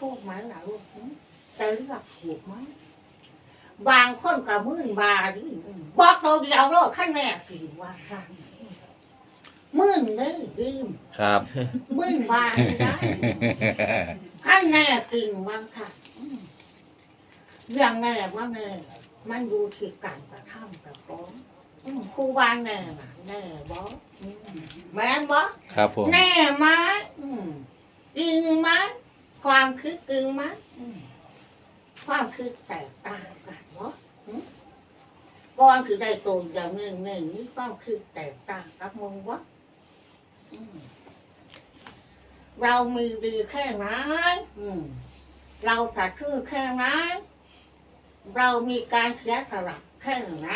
ชคไหมล่ะลูกหืมจะเลือกถูกไหมบางคนกับมื่นบาดิบอกตัวเดียวโลดขั้นแน่ถือว่าข้างมื่นเลยดิมครับมื่นบาดิได้ขั้นแน่จริงว่าค่ะอืมเรื่องแน่ว่าแน่มันดูที่การกระทำกับของอืมครูบาแน่น่ะแน่บอแม่นบอครับผมแน่ไหมอืมจริงไหม ความคิดจริงไหมอืมความคิดแตกต่างกันเนาะอืมก่อนคือได้ตัวอย่างหนึ่งหนึ่งนี่ความคิดแตกต่างกับมึงวะอืมเรามีดีแค่ไหนอืมเราถัดชื่อแค่ไหนเรามีการเสียสละแค่ไหน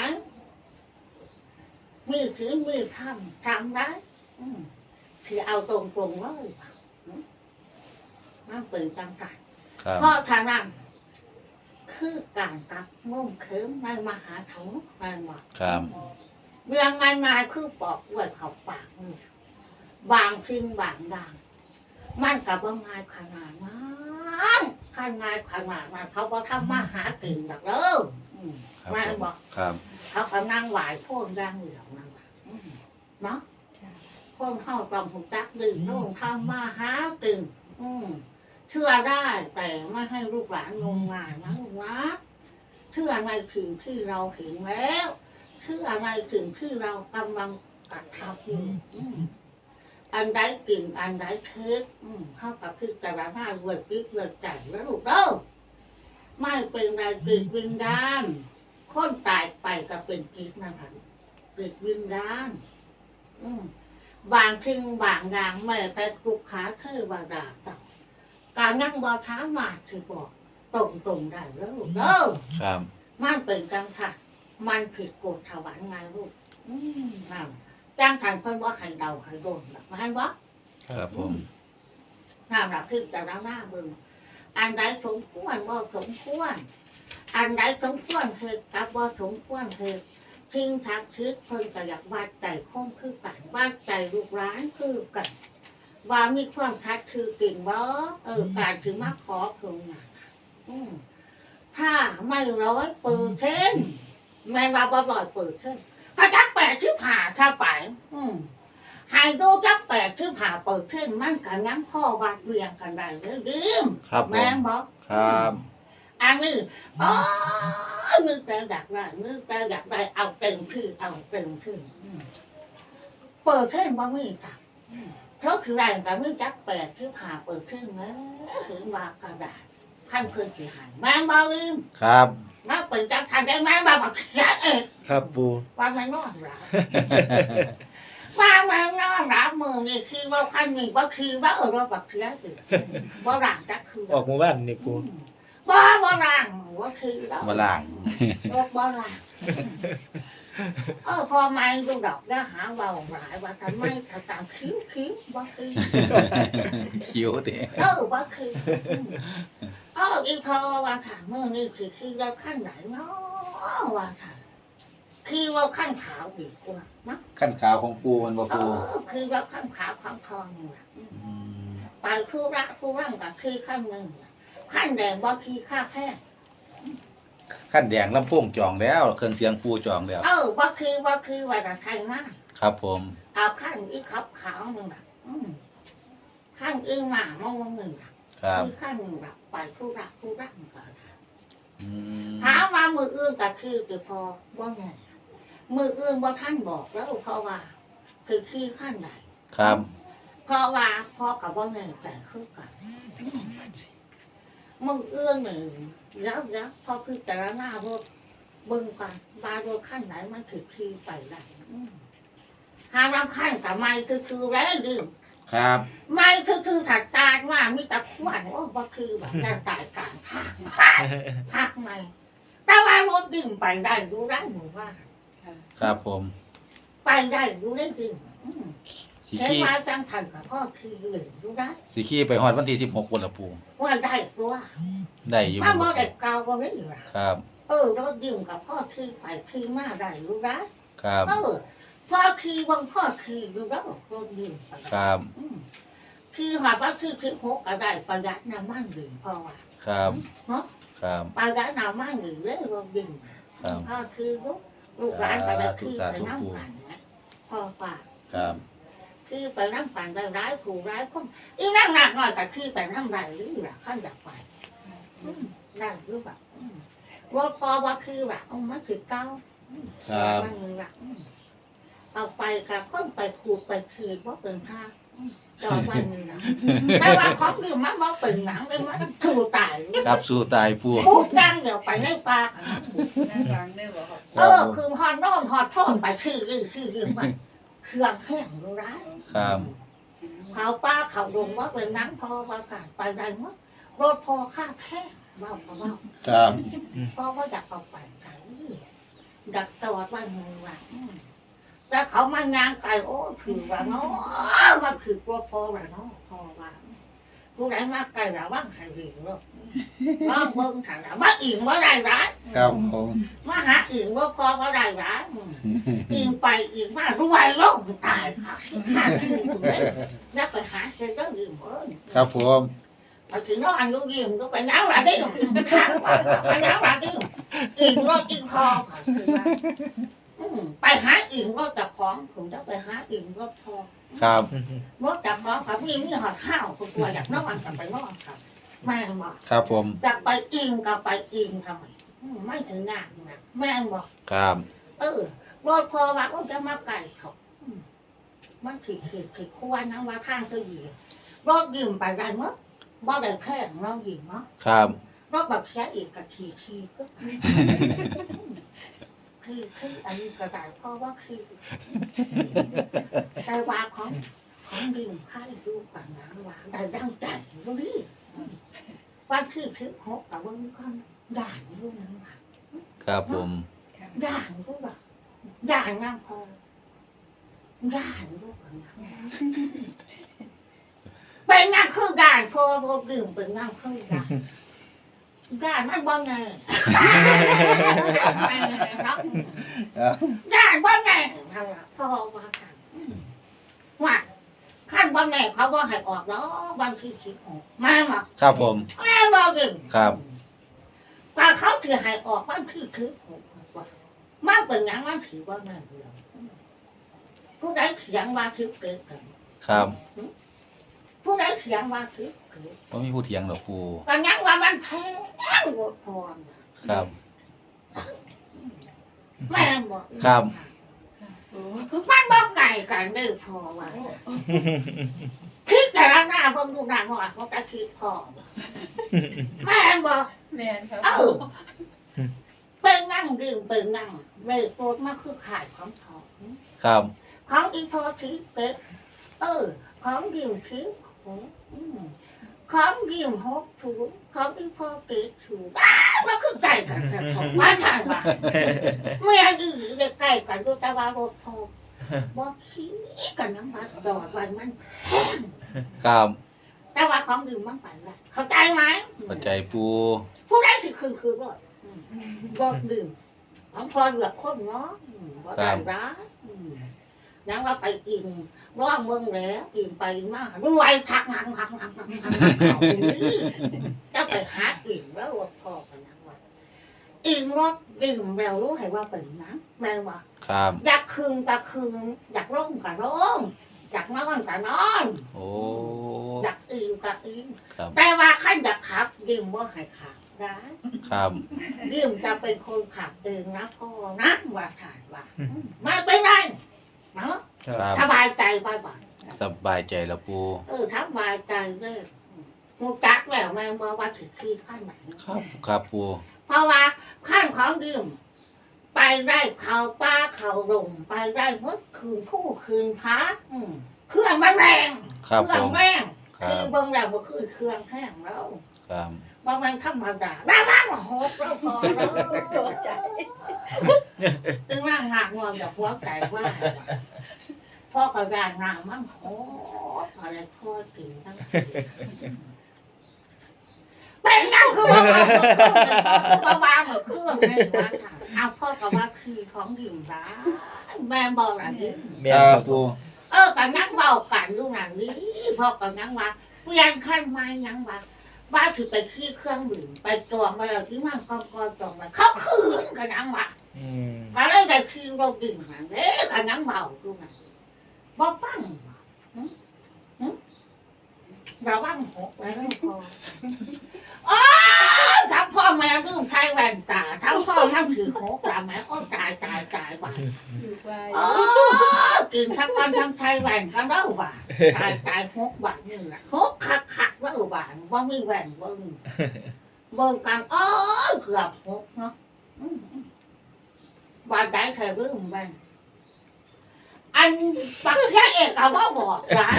มีถือมีทำทำได้อืม thì ao tồn trùng đó nó เป็นจังกันครับเพราะทางนั้นคือการกลับมุ่งเข็มในมหาถังนั่นว่าครับเรื่องง่ายๆคือปอกไว้เขาปากนี่บางทิ้งบางดังมันกับว่าง่ายขนาดนั้นขนาดขนาดนั้นเขาบอกทำมาหากินแบบเด้ออืมครับแม่ผมบอกครับเขากำลังไหวพวกย่างเหลืองนั่นแหละอืมเนาะคนเข้าตองหูจักดื่มโน่นทำมาหาตื่นอืม เชื่อได้แต่ไม่ให้ลูกหลานงมงายนะลูกนะเชื่อในสิ่งที่เราเห็นแล้วเชื่อในสิ่งที่เรากำลังกระทำอยู่อืมอันใดกิ่งอันใดเท็จอืมเข้ากับที่แต่ละหน้าเวิร์ดกิ๊กเวิร์ดใจแล้วลูกเด้อไม่เป็นไรกิ่งวิญญาณคนตายไปก็เป็นกิจนะคะเกิดวิญญาณอืมบางทิ้งบางอย่างไม่ไปกลุกขาเทวดาต่อ การนั่งบอท้ามาถือบอกตรงตรงๆได้แล้วลูกเด้อครับมันเป็นจังค่ะ มันผิดกฎถวายไงลูกอืมนั่นจ้างทางเพิ่นว่าให้เดาให้โดนแบบนั้นวะ ครับผม น้ำหลักคือแต่ละหน้าเบิ่งอันใดสมควรบ่สมควร อันใดสมควรเหตุกับบ่สมควรเหตุทิ้งทักชิดเพิ่นก็อยากวัดใจคงคือกันวัดใจลูกร้านคือกัน ว่ามีความทัดคือกิ่งบ่เออการถึงมาขอเพิ่งน่ะอืมถ้าไม่ร้อยเปิดเช่นแม่นว่าบ่ร้อยเปิดเช่นถ้าจักแปดที่ผ่าถ้าไปอืมให้ดูจักแปดที่ผ่าเปิดขึ้นมันกันงั้นพ่อวัดเวียงกันได้เลยดิมครับผแม่มนบอกครับอันนี้อ๋อมือแต่อยากได้มือแต่อยากได้เอาเต็มที่เอาเต็มที่อืมเปิดขึ้นบ่มีค่ะ เขาคือแรงกับมือจักแปดที่ผ่าเปิดขึ้นนะถึงว่ากระดาษขั้นเพื่อนสิหายแม่นบอกดิมครับมาเปิดจักทันได้แม่นบอกบอกเสียเองครับปูว่าไม่นอนหลับว่าไม่นอนหลับมือนี่คือว่าขั้นนี้ว่าคือว่าเออเราแบบเสียสิว่าร่างจักคือออกหมู่บ้านนี่ปูบ่บ่ร่างว่าคือแล้วมาล่างบ่บ่ร่างเออพอไม่ดูดอกแล้วหาเบาหลายว่าทำไมถ้าตามคิ้วคิ้วบ่คือคิ้วเตะเออบ่คือเอออีพอว่าถามมือนี่คือคือเราขั้นไหนเนาะว่าถามคือว่าขั้นขาวดีกว่าเนาะขั้นขาวของปูมันบ่เอปูอคือว่าขั้นขาวความทองนี่แหละอืมอืมไปผู้รักผู้ร่างกับคือขั้นหนึ่งขั้นแดงบ่คือค่าแพ้ ขั้นแดงลำโพงจองแล้ว เครื่องเสียงปูจองแล้ว เออบ่คือบ่คือว่าจะไทยมากครับ ผมเอาขั้นอีขาวขาวหนึ่งแบบอืมขั้นอีหมามองหนึ่งแบบครับคือขั้นหนึ่งแบบไปผู้รักผู้ร่างก่อนอืมถามว่ามืออื่นก็คือคือพอว่าไงมืออื่นบ่ท่านบอกแล้วเพราะว่า คือคือขั้นไหนครับเพราะว่าพ่อกับว่าไงแต่คือกันมึงเอื้อนหนึ่ง แล้วแล้วพอคือแต่ละหน้ารถเบิ่งกันบารถขั้นไหนมันถือทีไปได้อืมหาเราขั้นกับไม่คือคือแล้วดื่มครับไม่คือคือถัดตาดว่ามีแต่ขวานโอ้บ่คือแบบการตายกลารภาคภาคไม่แต่ว่ารถดิ่งไปได้ดูได้หนูว่า ครับผม ไปได้ดูได้จริงอืม สีเห็นขี้ว่าจังทันกับพ่อคือเลยดูได้สีขี้ไปฮอดวันที่สิบหกวันละปูว่าได้ตัวได้อยู่ถ้าบ่บ่ได้เกาก็ไม่อยู่ละครับ เออรถดื่มกับพ่อคือไปคือมาได้รู้ได้ครับเออพ่อคือบังพ่อคือรู้แล้วรถดื่มไปครับอืมคือหากว่าคือคือหกก็ได้ประหยัดน้ำมันหรือพอว่าครับเนาะครับ ประหยัดน้ำมันหรือเรื่องรถดิ่งครับก็คือลูกลูกร้านก็ได้คือไปน้ำกันนะพอป่าครับ คือไปน้ำกันได้ร้ายผู้ร้ายคนอีนั่งหนักหน่อยก็คือไปน้ำไรหรือแบบข้าอยากไปอืมได้หรือแบบอืมว่าพอว่าคือแบบเอามันถือเก้าครับมันแบบอืมเอาไปกับคนไปขูดไปคืนว่าเป็นท่าอืมจอดวันนี้นะแต่ว่าของดื่มมันว่าเป็นหนังเลยมันถูตายครับสู้ตายปูพูดดังเดี๋ยวไปในปากน่าฟังได้บ่ครับเออคือฮอดโน่นฮอดโทนไปชื่อลือชื่อลือไป เครื่องแห้งรู้ร้ายครับเขาป้าเขาลงว่าเป็นนังพอว่าการไปได้หมดรถพอค่าแพ้ว่าก็ว่าครับเพราะว่าอยากเอาไปไหนดักตอดว่าเงินว่าอืมแต่เขามางานไก่โอ้ถือว่าเนาะว่าถือรถพอว่าเนาะพอว่า ผู้ใดมาไก่ละว่างใครหรือหรอกว่างเบิ่งถังละว่าอิ่มว่าได้ร้ายครับผมมาหาอิ่มว่าพอว่าได้ร้ายอืมอีกไปอีกมารวยโลกตายค่ะขาดทุนเลยแล้วไปหาเจอเรื่องอื่นเอ้ยครับผมไปถึงน้องอันลูกยิ้มก็ไปน้ำหลานได้ขาดไปน้ำหลานได้อีกรถอีกคอค่ะคือว่าอืม ไปหาอีกรถจากของผมจะไปหาอีกรถพอครับรถจากของครับนี่มีหอดข้าวผมกลัวอยากนอนกลับไปนอนครับแม่บอกครับผมอยากไปอิงกับไปอิงทำไมอืมไม่ถึงงานนะแม่บอกครับเออรถพอว่าก็จะมาไก่เขาอืมมันถือถือถือควรนะว่าทางก็ดีรถยืมไปได้มั้งบ่ได้แค่เรายืมเนาะครับรถแบบแค่อีกกับขี่ขี่ก็ คือคืออันนี้ก็ได้เพราะว่าคือแต่ว่าของของยืมค่าดูกันนะว่าได้ดังใจรู้ดิว่าคือคือหกกับว่ามันก็ด่านรู้นะว่าครับผมด่านรู้ป่ะด่านงามพอด่านรู้กันนะเป็นงานคือด่านพอรถดื่มเป็นงานคือด่าน ด่านมันบ้างไงครับด่านบ้างไงทำไมพอว่ากันว่าขั้นบ้างไงเขาว่าให้ออกแล้วบางทีคิดออกมาหรอครับผมแม่บอกกันครับแต่เขาถือให้ออกบ้านคือคือผมว่ามันเป็นอย่างมันถือว่าแม่เดียวผู้ใดเถียงว่าคือเกิดกันครับผู้ใดเถียงว่าคือเกิดว่ามีผู้เถียงหรอกปูก็ยังว่ามันแพ งรถพรครับ แม่บอกครับโอ้มันบอกไก่กันได้พอว่าคิดแต่ละหน้าเบิ่งดูหน้าหน่อยเขาจะคิดพอแม่บอกแม่นครับเอ้าเป็นนั่งดื่มเป็นนั่งเลยโตดมาคือขายของเขาครับ ของอีพอทิเป็ดเออ ของดิวทิพอืม ของดิวฮกถูของอีพอติดถูอ้ามันคือไก่กันแต่ผมว่าทางว่าเมื่ออีหลีเด็กไก่กันดูแต่ว่ารถพอบอกขี้กันน้ำมันดอดวันมันแห้งครับแต่ว่าของดิวมันไปแล้วเข้าใจไหมปัจใจปูผู้ใดที่คืนคือรถอืมรถดื่มของพอเหลือคนเนาะอืมบ่ได้ร้า ยอืมยังว่าไปกินร้องเมืองแล้วกินไปมากรวยทักหังหังหังหังหังเขานี่จะไปหาอิ่มแล้วรถพอกันนะว่าอิ่มรถอิ่มแล้วรู้ให้ว่าเป็นนะแม่ว่าครับอยากคืนก็คืนอยากร้องก็ร้องอยากนอนก็นอนโอ้อยากอิ่มก็อิ่มแต่ว่าขั้นอยากขับดิ่มว่าให้ขับนะครับดิ่มจะเป็นคนขับเองนะพ่อนะว่าถ่ายว่าอืมไม่เป็นไร เนาะครับสบายใจไปบ่อยสบายใจแล้วปูเออสบายใจเลยมูจักแล้วแม่บอกว่าถือขี้ขั้นไหนครับครับปูเพราะว่าขั้นของดื่มไปได้เขาป้าเขาลงไปได้หมดคืนผู้คืนพักอืมเครื่องมันแรงครับเครื่ผองมแรงครัคือบเบิ่งแล้วบ่คือเครื่องแห้งแล้วครับ บางมันธรรมดาบ้าบ้าหกแล้วพอแล้วตัวใจตึงร่างหนักงอนกับหัวใจว่าพ่อกระดานหนักมั่งโหอะไรพ่อกินทั้งคืนเป็นนั่งคือว่าว่าว่าเหมือนเครื่องเลยว่าค่ะเอาพ่อกับว่าคือของดื่มร้าแม่บอกอะไรนี่ครับปูเเออกันนังเบากันดูหนังนี้พอกันนังว่าเปลี่ยนขั้นไม้ยังว่า ว่าถือไปขี้เครื่องดื่มไปจองไปแล้วที่มันกองกองจองไปเขาคืนกันยังว่าอืมก็เลยได้ขี้เราดื่มหันเอ๊ะกันนังเบาดูหนังบ่ฟังว่ะหึหึระวังหกไว้แล้วพออ๋อถ้าพ่อแม่ลืมใช้แว่นตาถ้าพ่อทำถือหกตาแม่ก็ตายตายตายว่ะถือว่าอ๋อกินทั้งวันทั้งไทยแหวนกันแล้วบ่าตายตายหกบาทนี่แหละหกคักคัก ๆแล้วบ่าว่ามีแหวนเบิ้งเบิ้งกันอ๋อเกือบหกเนาะอืมบาทได้ใครเบิ้งแหวนอันปักเทียเอกก็ว่าบอกร้าน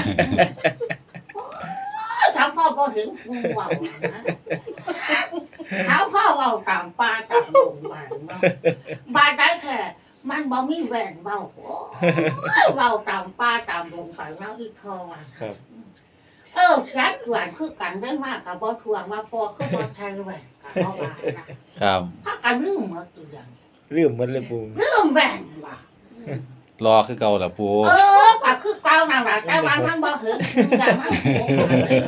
ถ้าพ่อพอเห็นงูเว่านะถ้าพ่อเว่าตามปลาตามลงไปเนาะบาดได้แค่มันบ่มีแหวนเบาโอ้ยเบาตามป้าตามลงไปแล้วอีกทอว่ะครับ เออแค่หวานคือกันได้มากกับบ่ทวงว่าพอคือบ่ไทยแหวนกับบ่ว่านะครับพักกันลืมหมดตัวอย่างลืมหมันเลยปูลืมแหวนว่ะรอคือเก่าล่ะปูเออก็คือเก่านั่นล่ะแต่ว่ามันบ่เห็นแต่มันโหกว่าเลย